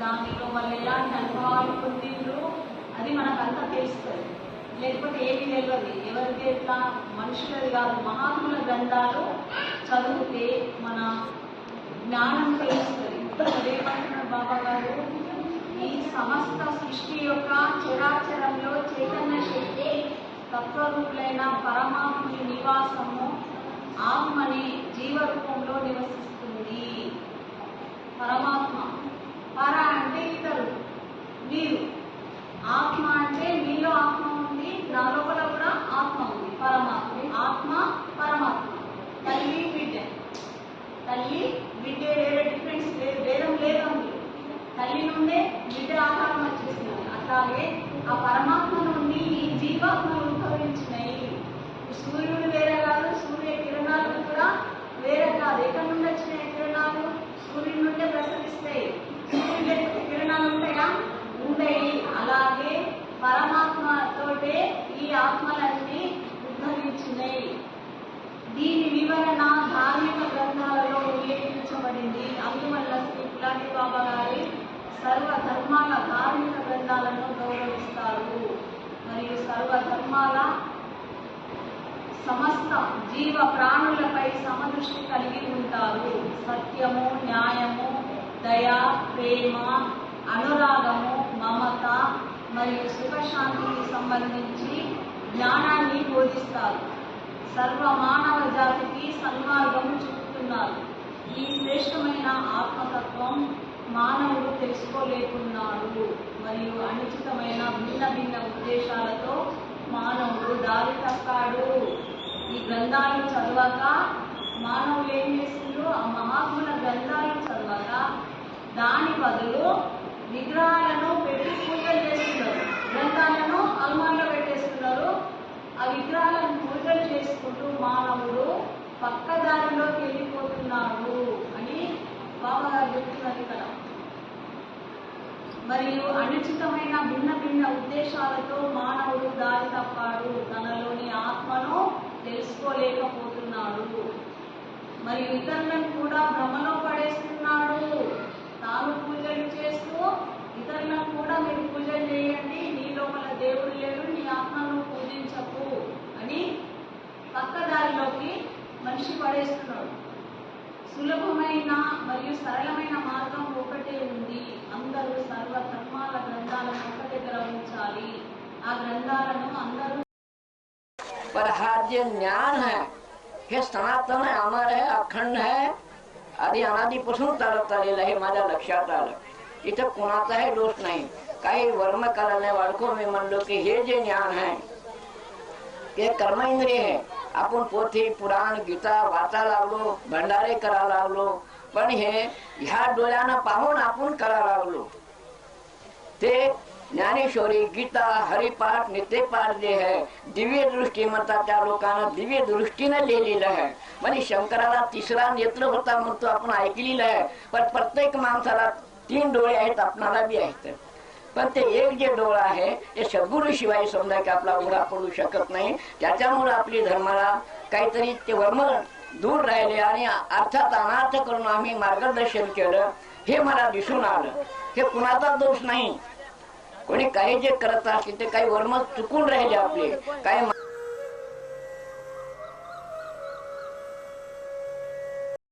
దానిలో వాళ్ళు ఎలాంటి అనుభవాలు పొందిండ్రు అది మనకంతా తెలుస్తుంది. లేకపోతే ఏమి తెలియదు ఎవరికి ఎట్లా మనుషులది కాదు మహాత్ముల గ్రంథాలు చదివితే మన జ్ఞానం తెలుస్తుంది. ఇప్పుడు బాబా గారు ఈ సమస్త సృష్టి యొక్క చరాచరంలో చైతన్య శక్తి తత్వరూపులైన పరమాత్ముని నివాసము ఆత్మని జీవరూపంలో నివసిస్తుంది. ఆ పరమాత్మ నుండి ఈ జీవాత్మ ఉద్భవించినాయి. సూర్యుడు వేరే కాదు సూర్య కిరణాలు కూడా వేరే కాదు. ఎక్కడి నుండి వచ్చిన కిరణాలు? సూర్యుడి నుండే ప్రసరిస్తాయి. సూర్యుడి లేకపోతే కిరణాలు ఉంటాయా? ఉంటాయి అలాగే పరమాత్మతోటే ఈ ఆత్మలన్నీ ఉద్భవించినాయి. దీని వివరణ ధార్మిక గ్రంథాలలో ఉల్లేఖించబడింది అందువల్ల శ్రీ పులాటి బాబా గారి సర్వ ధర్మాల ధార్మిక గ్రంథాలను గౌరవిస్తారు. మరియు సర్వధర్మాల సమస్త జీవ ప్రాణులపై సమదృష్టి కలిగి ఉంటారు. సత్యము న్యాయము దయ ప్రేమ అనురాగము మమత మరియు సుఖశాంతికి సంబంధించి జ్ఞానాన్ని బోధిస్తారు. సర్వ మానవ జాతికి సన్మార్గం చూపుతున్నారు ఈ శ్రేష్టమైన ఆత్మతత్వం మానవుడు తెలుసుకోలేకున్నాడు. మరియు అనుచితమైన భిన్న భిన్న ఉద్దేశాలతో మానవుడు దారి తప్పాడు. ఈ గ్రంథాలు చదవక మానవులు ఏం చేసిండ్రు ఆ మహాత్ముల గ్రంథాలు చదవక దాని బదులు విగ్రహాలను పెట్టి పూజలు చేస్తున్నారు. గ్రంథాలను అల్మార్లో పెట్టేస్తున్నారు. ఆ విగ్రహాలను పూజలు చేసుకుంటూ మానవుడు పక్కదారిలోకి వెళ్ళిపోతున్నాడు. బాబా కదా. మరియు అనుచితమైన భిన్న భిన్న ఉద్దేశాలతో మానవుడు దారి తప్పాడు. తనలోని ఆత్మను తెలుసుకోలేకపోతున్నాడు. మరియు ఇతరులను కూడా భ్రమలో పడేస్తున్నాడు. తాను పూజలు చేస్తూ ఇతరులను కూడా మీరు పూజలు చేయండి. నీ లోపల దేవుడు లేడు నీ ఆత్మను పూజించకు అని పక్కదారిలోకి మనిషి పడేస్తున్నాడు. సులభమైన మరియు సరళమైన మార్గం ఒకటే ఉంది అందరూ సర్వ ధర్మాల గ్రంథాలను ఒక దగ్గర ఉంచాలి ఆ గ్రంథాలను అందరూ पर हा जे ज्ञान है हे सनातन आहे अमर आहे अखंड आहे आधी अनादीपासून चालत आलेलं आहे माझ्या लक्षात आलं इथं कुणाचाही दोष नाही काही वर्म करायला वाढको मी म्हणलो की हे जे ज्ञान आहे ते कर्म इंद्रिय आहे आपण पोथी पुराण गीता वाचा लागलो भंडारे करा लागलो. पण हे ह्या डोळ्यानं पाहून आपण करा लागलो. ते ज्ञानेश्वरी गीता हरिपाठ नित्यपाठ जे आहे दिव्य दृष्टी म्हणतात त्या लोकांना दिव्य दृष्टीनं लिहिलेलं आहे. म्हणजे शंकराला तिसरा नेत्र होता म्हणतो आपण ऐकलेलं आहे. पण प्रत्येक माणसाला तीन डोळे आहेत आपणाला बी आहेत. पण ते एक जे डोळा आहे ते सद्गुरू शिवाय समजा की आपला उघडा पडू शकत नाही. त्याच्यामुळे आपली धर्माला काहीतरी ते वर्म दूर राहिले आणि अर्थात अनार्थ करून आम्ही मार्गदर्शन केलं. हे मला दिसून आलं. हे कुणाचा दोष नाही. कोणी काही जे करत असतील ते काही वर्म चुकून राहिले आपले. काही